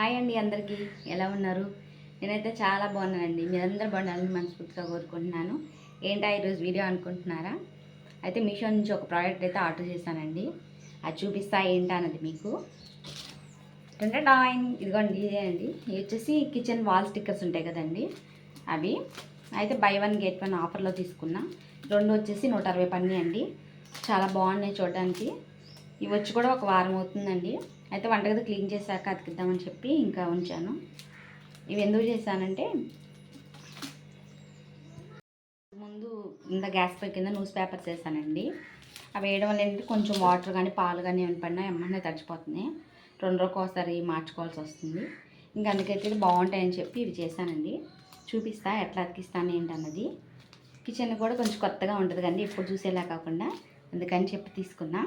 Hi అండి అందరికీ. ఎలా ఉన్నారు? నేనైతే చాలా బాగున్నానండి. మీరందరూ బాగుండాలని మనస్ఫూర్తిగా కోరుకుంటున్నాను. ఏంటా ఈరోజు వీడియో అనుకుంటున్నారా? అయితే మీషో నుంచి ఒక ప్రోడక్ట్ అయితే ఆర్డర్ చేశానండి. అది చూపిస్తా ఏంటా అన్నది మీకు. ఆయిన్ ఇదిగోండి ఇదే అండి. ఇవి వచ్చేసి కిచెన్ వాల్ స్టిక్కర్స్ ఉంటాయి కదండి. అవి. అయితే బై వన్ గెట్ వన్ ఆఫర్లో తీసుకున్నా. రెండు వచ్చేసి నూట అరవై పన్నీ అండి. చాలా బాగున్నాయి చూడడానికి. ఇవి వచ్చి కూడా ఒక వారం అవుతుందండి. అయితే వంటగది క్లీన్ చేశాక అతికిద్దామని చెప్పి ఇంకా ఉంచాను. ఇవి ఎందుకు చేశానంటే ముందు ఇంత గ్యాస్ పై కింద న్యూస్ పేపర్స్ వేసానండి అవి వేయడం వల్ల ఏంటంటే కొంచెం వాటర్ కానీ పాలు కానీ ఏమైనా పడినా ఏమన్నా తడిచిపోతున్నాయి రెండు రోజులకు ఒకసారి మార్చుకోవాల్సి వస్తుంది. ఇంకా అందుకైతే ఇది బాగుంటాయని చెప్పి ఇవి చేశానండి. చూపిస్తా ఎట్లా అతికిస్తాను ఏంటన్నది. కిచెన్ కూడా కొంచెం కొత్తగా ఉంటుంది కానీ ఎప్పుడు చూసేలా కాకుండా. అందుకని చెప్పి తీసుకున్నా.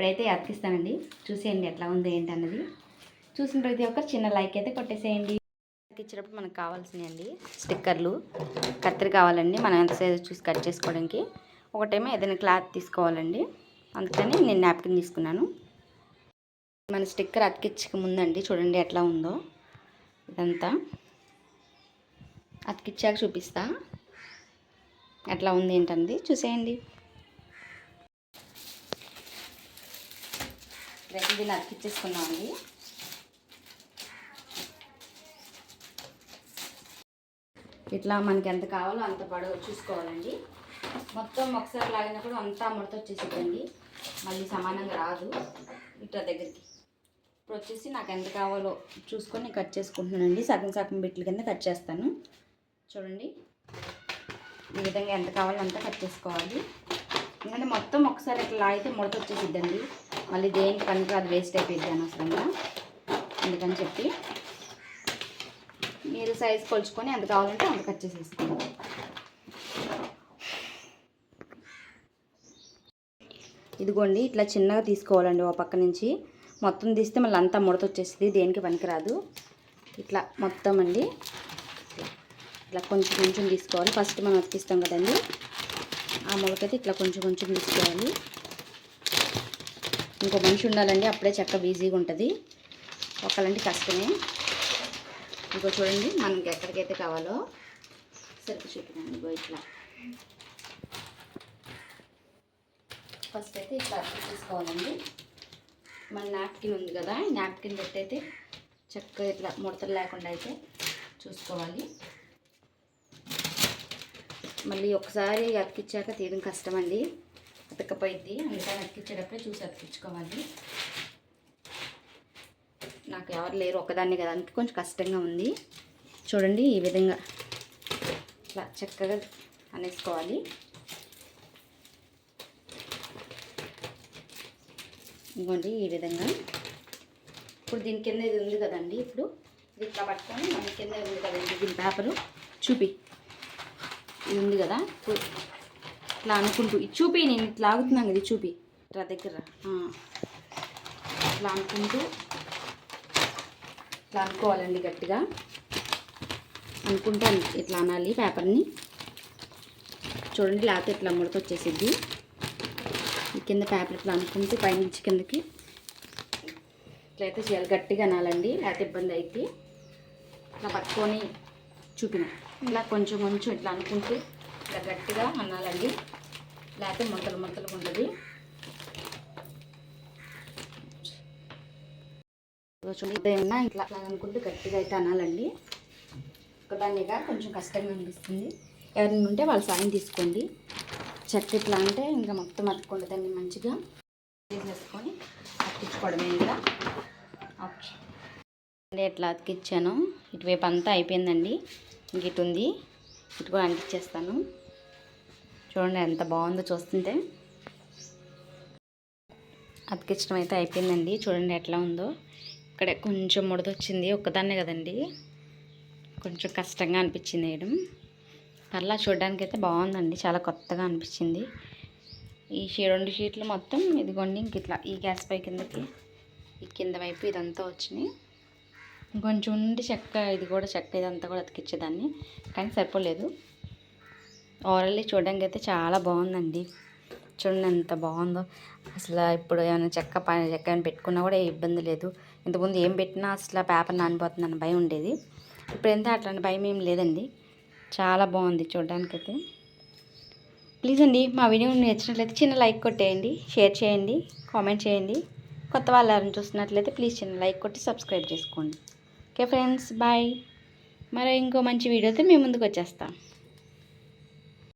ఇప్పుడైతే అతికిస్తానండి. చూసేయండి ఎట్లా ఉందో ఏంటన్నది చూసిన ప్రతి ఒక్కరు చిన్న లైక్ అయితే కొట్టేసేయండి. ఇచ్చినప్పుడు మనకు కావాల్సినవి అండి. స్టిక్కర్లు కత్తిరి కావాలండి. మనం ఎంత సైజు చూసి కట్ చేసుకోవడానికి. ఒకటేమో ఏదైనా క్లాత్ తీసుకోవాలండి. అందుకని నేను నాప్కిన్ తీసుకున్నాను. మన స్టిక్కర్ అతికించక ముందండి. చూడండి ఎట్లా ఉందో. ఇదంతా. అతికిచ్చాక చూపిస్తా. ఎట్లా ఉంది ఏంటంది చూసేయండి. రేపు అతికిచ్చేసుకున్నాం అండి. ఇట్లా మనకి ఎంత కావాలో అంత పడవ చూసుకోవాలండి. మొత్తం ఒకసారి లాగినప్పుడు అంతా ముడత వచ్చేసిద్దండి మళ్ళీ సమానంగా రాదు. ఇట్లా దగ్గరికి. ఇప్పుడు వచ్చేసి నాకు ఎంత కావాలో చూసుకొని కట్ చేసుకుంటున్నానండి. సగం సగం బిట్ల కింద కట్ చేస్తాను. చూడండి. ఈ విధంగా ఎంత కావాలో అంతా కట్ చేసుకోవాలి. ఎందుకంటే మొత్తం ఒకసారి ఇట్లా లాగితే ముడత వచ్చేసిద్దండి. మళ్ళీ దేనికి పనికి అది వేస్ట్ అయిపోయింది అనవసరంగా. అందుకని చెప్పి మీరు సైజ్ కొలుచుకొని ఎంత కావాలంటే అంత కట్ చేసేసుకోండి. ఇదిగోండి ఇట్లా చిన్నగా తీసుకోవాలండి ఓ పక్క నుంచి. మొత్తం తీస్తే మళ్ళీ అంతా ముడత వచ్చేస్తుంది దేనికి పనికిరాదు. ఇట్లా మొత్తం అండి. ఇట్లా కొంచెం కొంచెం తీసుకోవాలి. ఫస్ట్ మనం అతికిస్తాం కదండి. ఆ మొలకైతే ఇట్లా కొంచెం కొంచెం తీసుకోవాలి. ఇంకో మనిషి ఉండాలండి అప్పుడే చెక్క బిజీగా ఉంటుంది. ఒకళ్ళంటే కష్టమే. ఇంకో చూడండి మనకి ఎక్కడికైతే కావాలో సరుకు చూపినండి ఇంకో ఇట్లా. ఫస్ట్ అయితే ఇట్లా తీసుకోవాలండి. మన నాప్కిన్ ఉంది కదా ఈ నాప్కిన్ పెట్టి అయితే చక్కగా ఇట్లా ముడతలు లేకుండా అయితే చూసుకోవాలి. మళ్ళీ ఒకసారి అతికిచ్చాక తీయడం కష్టమండి. అతకపోయిద్ది అందుకని అతికించేటప్పుడే చూసి అతికించుకోవాలి. నాకు ఎవరు లేరు ఒకదాన్ని కదా అందుకే కొంచెం కష్టంగా ఉంది. చూడండి ఈ విధంగా ఇట్లా చక్కగా అనేసుకోవాలి. ఇంకోండి ఈ విధంగా. ఇప్పుడు దీని కింద ఇది ఉంది కదండి ఇప్పుడు ఇది ఇట్లా పట్టుకొని మన కింద ఉంది కదండి దీని పేపరు. చూపి. ఇది ఉంది కదా ఇట్లా అనుకుంటూ. చూపి నేను ఇట్లా ఆగుతున్నాను కదా ఇది చూపి. రా దగ్గర ఇట్లా అనుకుంటూ ఇట్లా అనుకోవాలండి గట్టిగా. అనుకుంటాను ఇట్లా అనాలి పేపర్ని. చూడండి లేకపోతే ఇట్లా ముడత వచ్చేసిద్ది. ఈ కింద పేపర్ ఇట్లా అనుకుంటూ పైనుంచి కిందకి ఇట్లయితే చేయాలి. గట్టిగా అనాలండి లేకపోతే ఇబ్బంది అయితే ఇట్లా పట్టుకొని చూపిన. ఇలా కొంచెం కొంచెం ఇట్లా అనుకుంటూ ఇలా గట్టిగా అన్నాలండి. లేకపోతే ముడతలు ముడతలు ఉంటుంది. ఏదైనా ఇట్లా అట్లా అనుకుంటే గట్టిగా అయితే అనాలండి. ఒకదాన్నిగా కొంచెం కష్టంగా అనిపిస్తుంది. ఎవరైనా ఉంటే వాళ్ళ సాయం తీసుకోండి. చెట్టు ఇట్లా అంటే ఇంకా మొత్తం అతుక్కుండా దాన్ని మంచిగా. చేసేసుకొని అతికించుకోవడమే ఇంకా ఓకే అంటే ఎట్లా అతికిచ్చాను ఇటువైపు అంతా అయిపోయిందండి. ఇంక ఇటు ఉంది. ఇటు కూడా అంటించేస్తాను. చూడండి ఎంత బాగుందో చూస్తుంటే. అతికించడం అయితే అయిపోయిందండి. చూడండి ఎట్లా ఉందో. ఇక్కడ కొంచెం ముడదొచ్చింది ఒక్కదాన్నే కదండి. కొంచెం కష్టంగా అనిపించింది వేయడం. పర్లా చూడడానికి అయితే బాగుందండి. చాలా కొత్తగా అనిపించింది. ఈ షీ రెండు షీట్లు మొత్తం ఇదిగోండి ఇంక ఇట్లా ఈ గ్యాస్ పై కిందకి ఈ కింద వైపు ఇదంతా వచ్చినాయి. ఇంకొంచెం ఉండి చెక్క ఇది కూడా చెక్క ఇదంతా కూడా అతికిచ్చేదాన్ని. కానీ సరిపోలేదు. ఓవరాల్లీ చూడడానికి అయితే చాలా బాగుందండి. చూడండి ఎంత బాగుందో. అసలు ఇప్పుడు ఏమైనా చెక్క పైన చెక్క ఏమైనా పెట్టుకున్నా కూడా ఇబ్బంది లేదు. ఇంతకుముందు ఏం పెట్టినా అసలు పేపర్ నానిపోతుందని భయం ఉండేది. ఇప్పుడు ఎంత అట్లాంటి భయం ఏం లేదండి. చాలా బాగుంది చూడడానికైతే. ప్లీజ్ అండి మా వీడియో నచ్చినట్లయితే చిన్న లైక్ కొట్టేయండి షేర్ చేయండి కామెంట్ చేయండి. కొత్త వాళ్ళు ఎవరైనా చూస్తున్నట్లయితే ప్లీజ్ చిన్న లైక్ కొట్టి సబ్స్క్రైబ్ చేసుకోండి. Okay friends bye. మరి ఇంకో మంచి వీడియోతో మేము ముందుకు వచ్చేస్తాం.